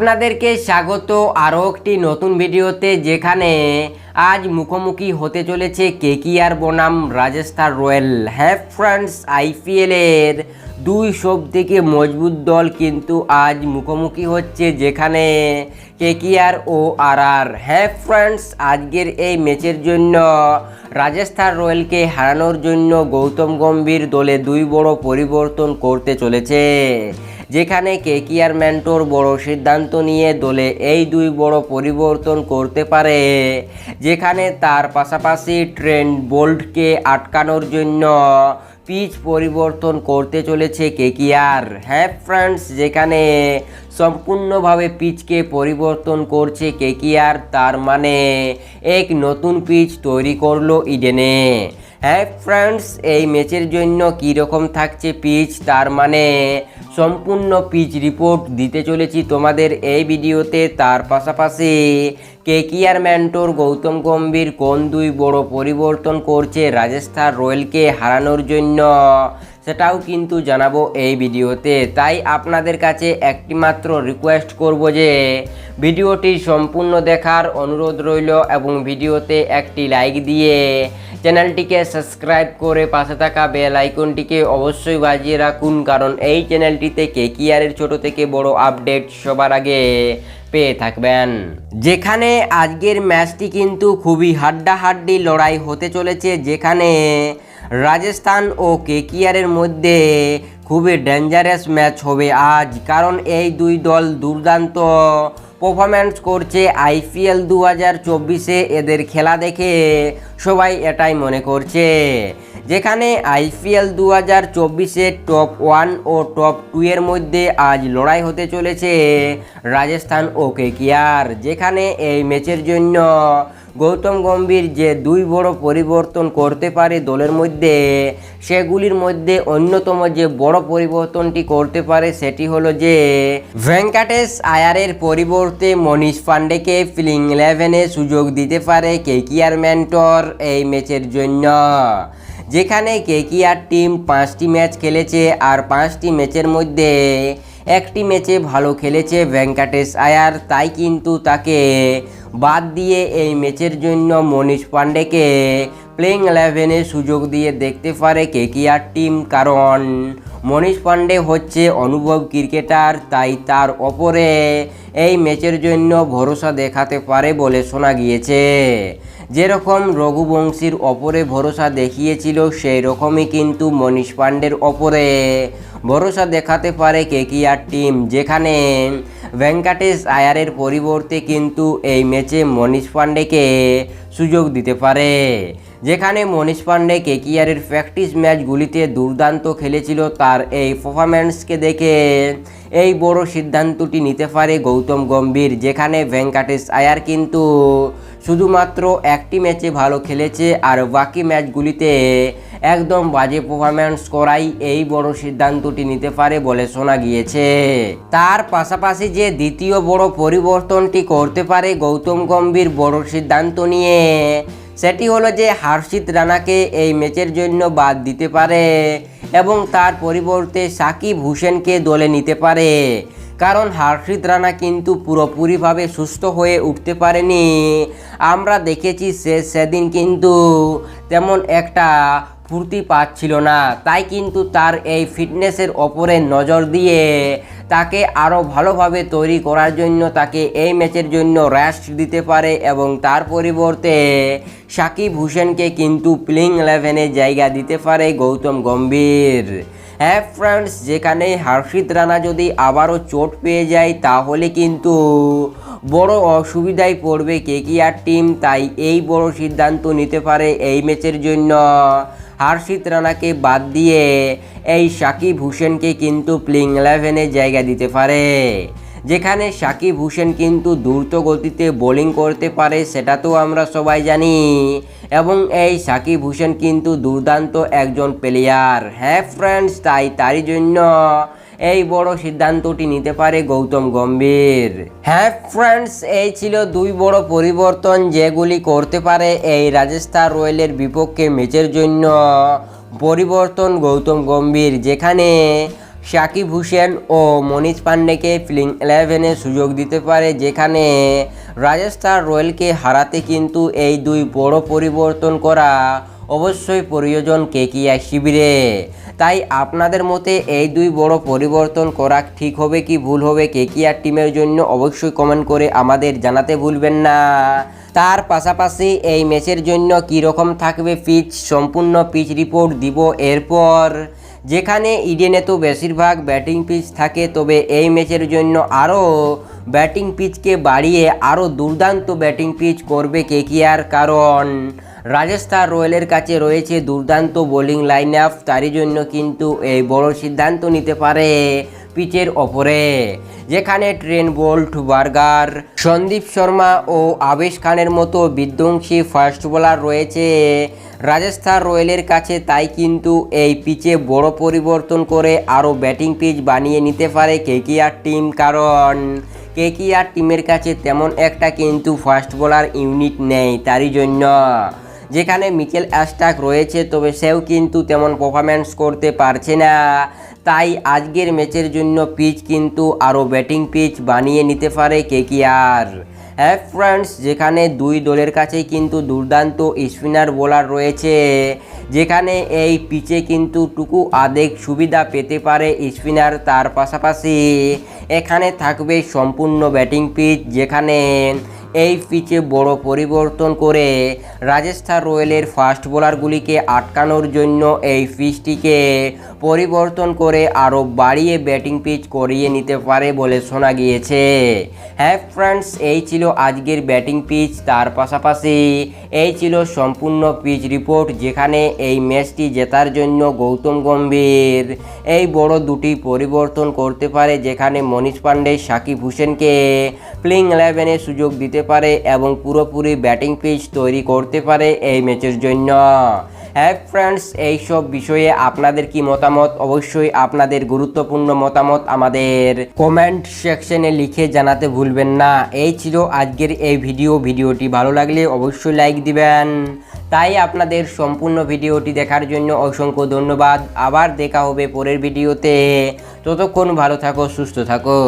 আপনাদেরকে স্বাগত আরও একটি নতুন ভিডিওতে যেখানে আজ মুখোমুখি হতে চলেছে কেকিআর বনাম রাজস্থান রয়্যাল। হ্যাঁ ফ্রেন্ডস, আইপিএলের দুই সব থেকে মজবুত দল কিন্তু আজ মুখোমুখি হচ্ছে যেখানে কেকিআর ও আর আর হ্যাঁ ফ্রেন্ডস, আজকের এই ম্যাচের জন্য রাজস্থান রয়্যালকে হারানোর জন্য গৌতম গম্ভীর দলে দুই বড় পরিবর্তন করতে চলেছে। যেখানে কেকিআর ম্যান্টোর বড় সিদ্ধান্ত নিয়ে দলে এই দুই বড় পরিবর্তন করতে পারে, যেখানে তার পাশাপাশি ট্রেন্ড বোল্টকে আটকানোর জন্য পিচ পরিবর্তন করতে চলেছে কেকিআর হ্যাঁ ফ্রেন্ডস, যেখানে সম্পূর্ণভাবে পিচকে পরিবর্তন করছে কেকিআর তার মানে এক নতুন পিচ তৈরি করল ইডেনে। হ্যাঁ ফ্রেন্ডস, এই ম্যাচের জন্য কী রকম থাকছে পিচ তার মানে সম্পূর্ণ পিচ রিপোর্ট দিতে চলেছি তোমাদের এই ভিডিওতে। তার পাশাপাশি কে কেকিআর ম্যান্টোর গৌতম গম্ভীর কোন দুই বড় পরিবর্তন করছে রাজস্থান রয়্যালকে হারানোর জন্য? সেটাও কিন্তু জানাব এই ভিডিওতে। তাই আপনাদের কাছে একটি মাত্র রিকোয়েস্ট করব যে, ভিডিওটি সম্পূর্ণ দেখার অনুরোধ রইল এবং ভিডিওতে একটি লাইক দিয়ে চ্যানেলটিকে সাবস্ক্রাইব করে পাশে থাকা বেল আইকনটিকে অবশ্যই বাজিয়ে রাখুন, কারণ এই চ্যানেলটিতে কেকিআরের ছোট থেকে বড় আপডেট সবার আগে পেয়ে থাকবেন। যেখানে আজকের ম্যাচটি কিন্তু খুবই হাড্ডাহাড্ডি লড়াই হতে চলেছে, যেখানে রাজস্থান ও কেকিআরের মধ্যে খুবই ডেঞ্জারাস ম্যাচ হবে আজ, কারণ এই দুই দল দুর্দান্ত পারফরম্যান্স করছে আইপিএল দু হাজার চব্বিশে। এদের খেলা দেখে সবাই এটাই মনে করছে। যেখানে আইপিএল দু হাজার চব্বিশে টপ ওয়ান ও টপ টু এর মধ্যে আজ লড়াই হতে চলেছে রাজস্থান ও কেকিআর, যেখানে এই ম্যাচের জন্য গৌতম গম্ভীর যে দুই বড় পরিবর্তন করতে পারে দলের মধ্যে, সেগুলির মধ্যে অন্যতম যে বড় পরিবর্তনটি করতে পারে সেটি হলো যে, ভেঙ্কাটেশ আয়ারের পরিবর্তে মনীষ পান্ডেকে ফিলিং ইলেভেনে সুযোগ দিতে পারে কেকিআর ম্যান্টর এই ম্যাচের জন্য। যেখানে কেকিআর টিম পাঁচটি ম্যাচ খেলেছে আর পাঁচটি ম্যাচের মধ্যে একটি ম্যাচে ভালো খেলেছে ভেঙ্কাটেশ আয়ার। তাই কিন্তু তাকে বাদ দিয়ে এই ম্যাচের জন্য মনীষ পান্ডেকে প্লেইং ইলেভেনে সুযোগ দিয়ে দেখতে পারে কেকিআর টিম কারণ মনীষ পান্ডে হচ্ছে অনুভব ক্রিকেটার, তাই তার ওপরে এই ম্যাচের জন্য ভরসা দেখাতে পারে বলে শোনা গিয়েছে। যেরকম রঘুবংশীর ওপরে ভরসা দেখিয়েছিল সেই রকমই কিন্তু মনীষ পান্ডের ওপরে। ভরসা দেখাতে পারে কেকিআর টিম, যেখানে ভেঙ্কাটেশ আয়ারের পরিবর্তে কিন্তু এই ম্যাচে মনীষ পান্ডেকে সুযোগ দিতে পারে। যেখানে মনীষ পান্ডে কেকিআরের প্র্যাকটিস ম্যাচগুলিতে দুর্দান্ত খেলেছিল, তার এই পারফরম্যান্সকে দেখে এই বড় সিদ্ধান্তটি নিতে পারে গৌতম গম্ভীর, যেখানে ভেঙ্কাটেশ আয়ার কিন্তু শুধুমাত্র একটি ম্যাচে ভালো খেলেছে আর বাকি ম্যাচগুলিতে একদম বাজে পারফরম্যান্স করাই এই বড় সিদ্ধান্তটি নিতে পারে বলে শোনা গিয়েছে। তার পাশাপাশি যে দ্বিতীয় বড় পরিবর্তনটি করতে পারে গৌতম গম্ভীর বড় সিদ্ধান্ত নিয়ে, সেটি হলো যে হার্ষিত রানাকে এই ম্যাচের জন্য বাদ দিতে পারে এবং তার পরিবর্তে সাকিব হুসেনকে দলে নিতে পারে। কারণ হার্ষিত রানা কিন্তু পুরোপুরিভাবে সুস্থ হয়ে উঠতে পারেনি। আমরা দেখেছি সে সেদিন কিন্তু তেমন একটা ফুর্তি পাচ্ছিল না। তাই কিন্তু তার এই ফিটনেসের ওপরে নজর দিয়ে তাকে আরও ভালোভাবে তৈরি করার জন্য তাকে এই ম্যাচের জন্য রেস্ট দিতে পারে এবং তার পরিবর্তে সাকিব হুসেনকে কিন্তু প্লেইং ইলেভেনে জায়গা দিতে পারে গৌতম গম্ভীর। হ্যাঁ ফ্রেন্ডস যেখানে হার্ষিত রানা যদি আবারও চোট পেয়ে যায়, তাহলে কিন্তু বড় অসুবিধায় পড়বে কেকিআর টিম তাই এই বড় সিদ্ধান্ত নিতে পারে এই ম্যাচের জন্য। হার্ষিত রানাকে বাদ দিয়ে এই সাকিব হুসেনকে কিন্তু প্লেইং ইলেভেনে জায়গা দিতে পারে। যেখানে সাকিব হুসেন কিন্তু দ্রুত গতিতে বোলিং করতে পারে সেটা তো আমরা সবাই জানি। এবং এই সাকিব হুসেন কিন্তু দুর্দান্ত একজন প্লেয়ার হ্যাঁ ফ্রেন্ডস তাই তারই জন্য এই বড় সিদ্ধান্তটি নিতে পারে গৌতম গম্ভীর। হ্যাঁ ফ্রেন্ডস এই ছিল দুই বড় পরিবর্তন যেগুলি করতে পারে এই রাজস্থান রয়্যালের বিপক্ষে ম্যাচের জন্য। পরিবর্তন গৌতম গম্ভীর, যেখানে সাকিব হুসেন ও মনীষ পান্ডেকে প্লেইং ইলেভেনে সুযোগ দিতে পারে, যেখানে রাজস্থান রয়্যালকে হারাতে কিন্তু এই দুই বড় পরিবর্তন করা অবশ্যই প্রয়োজন কেকিআর শিবিরে। তাই আপনাদের মতে এই দুই বড় পরিবর্তন করা ঠিক হবে কি ভুল হবে কেকিআর টিমের জন্য? অবশ্যই কমেন্ট করে আমাদের জানাতে ভুলবেন না। তার পাশাপাশি এই ম্যাচের জন্য কী রকম থাকবে পিচ? সম্পূর্ণ পিচ রিপোর্ট দিব এরপর। যেখানে ইডেনে তো বেশিরভাগ ব্যাটিং পিচ থাকে, তবে এই ম্যাচের জন্য আরও ব্যাটিং পিচকে বাড়িয়ে আরও দুর্দান্ত ব্যাটিং পিচ করবে কেকিআর। কারণ রাজস্থান রয়্যালের কাছে রয়েছে দুর্দান্ত বোলিং লাইন আপ তারই জন্য কিন্তু এই বড় সিদ্ধান্ত নিতে পারে পিচের ওপরে। যেখানে Trent Boult, Burger, Sandeep Sharma ও আবেশ খানের মতো বিধ্বংসী ফাস্ট বোলার রয়েছে। রাজস্থান রয়্যালের কাছে তাই কিন্তু এই পিচে বড় পরিবর্তন করে আরও ব্যাটিং পিচ বানিয়ে নিতে পারে কেকিআর টিম কারণ কেকিআর টিমের কাছে তেমন একটা কিন্তু ফাস্ট বোলার ইউনিট নেই তারই জন্য। যেখানে মিকেল অ্যাস্টাক রয়েছে, তবে সেও কিন্তু তেমন পারফরম্যান্স করতে পারছে না। তাই আজকের ম্যাচের জন্য পিচ কিন্তু আরও ব্যাটিং পিচ বানিয়ে নিতে পারে কেকিআর হ্যাঁ ফ্রেন্ডস, যেখানে দুই দলের কাছেই কিন্তু দুর্দান্ত স্পিনার বোলার রয়েছে, যেখানে এই পিচে কিন্তু টুকু আদেক সুবিধা পেতে পারে স্পিনার তার পাশাপাশি। এখানে থাকবে সম্পূর্ণ ব্যাটিং পিচ, যেখানে এই পিচে বড় পরিবর্তন করে রাজস্থান রয়্যালের ফাস্ট বোলারগুলিকে আটকানোর জন্য এই পিচটিকে পরিবর্তন করে আরও বাড়িয়ে ব্যাটিং পিচ করিয়ে নিতে পারে বলে শোনা গিয়েছে। হ্যাঁ ফ্রেন্ডস, এই ছিল আজকের ব্যাটিং পিচ। তার পাশাপাশি এই ছিল সম্পূর্ণ পিচ রিপোর্ট, যেখানে এই ম্যাচটি জেতার জন্য গৌতম গম্ভীর এই বড় দুটি পরিবর্তন করতে পারে, যেখানে মনীষ পান্ডে, সাকিব হোসেনকে প্লেইং ইলেভেনে সুযোগ দিতে পারে এবং পুরোপুরি ব্যাটিং পিচ তৈরি করতে পারে এই ম্যাচের জন্য। হ্যাঁ ফ্রেন্ডস এইসব বিষয়ে আপনাদের কি মতামত? অবশ্যই আপনাদের গুরুত্বপূর্ণ মতামত আমাদের কমেন্ট সেকশনে লিখে জানাতে ভুলবেন না। এই ছিল আজকের এই ভিডিও ভিডিওটি ভালো লাগলে অবশ্যই লাইক দিবেন। তাই আপনাদের সম্পূর্ণ ভিডিওটি দেখার জন্য অসংখ্য ধন্যবাদ। আবার দেখা হবে পরের ভিডিওতে ততক্ষণ ভালো থাকো, সুস্থ থাকো।